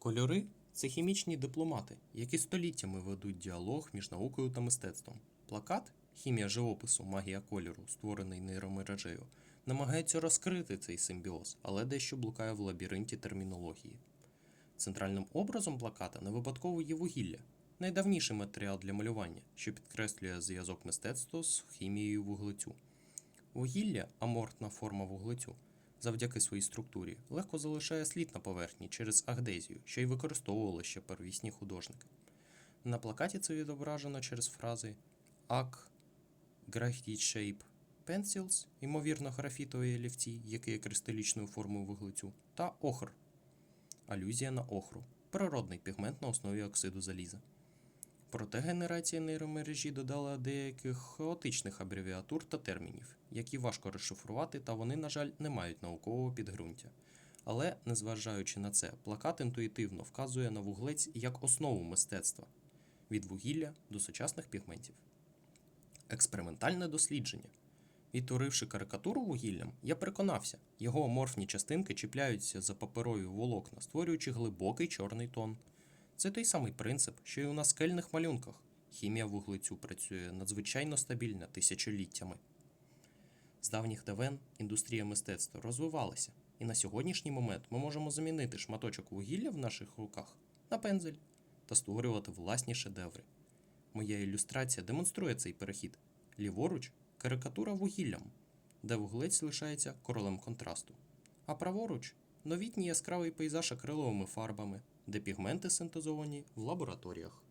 Кольори це хімічні дипломати, які століттями ведуть діалог між наукою та мистецтвом. Плакат хімія живопису, магія кольору, створений нейромережею, намагається розкрити цей симбіоз, але дещо блукає в лабіринті термінології. Центральним образом плаката не випадково є вугілля, найдавніший матеріал для малювання, що підкреслює зв'язок мистецтва з хімією вуглецю. Вугілля аморфна форма вуглецю завдяки своїй структурі легко залишає слід на поверхні через агдезію, що й використовували ще первісні художники. На плакаті це відображено через фрази ак, shape pencils, ймовірно, графітові олівці, які є кристалічною формою вуглецю, та охр, алюзія на охру, природний пігмент на основі оксиду заліза. Проте генерація нейромережі додала деяких хаотичних абревіатур та термінів, які важко розшифрувати, та вони, на жаль, не мають наукового підґрунтя. Але, незважаючи на це, плакат інтуїтивно вказує на вуглець як основу мистецтва від вугілля до сучасних пігментів. Експериментальне дослідження. Відтворивши карикатуру вугіллям, я переконався, його аморфні частинки чіпляються за паперові волокна, створюючи глибокий чорний тон. Це той самий принцип, що й у на скельних малюнках. Хімія вуглецю працює надзвичайно стабільно тисячоліттями. З давніх давен індустрія мистецтва розвивалася, і на сьогоднішній момент ми можемо замінити шматочок вугілля в наших руках на пензель та створювати власні шедеври. Моя ілюстрація демонструє цей перехід. Ліворуч карикатура вугіллям, де вуглець лишається королем контрасту. А праворуч новітній яскравий пейзаж акриловими фарбами, де пігменти синтезовані в лабораторіях.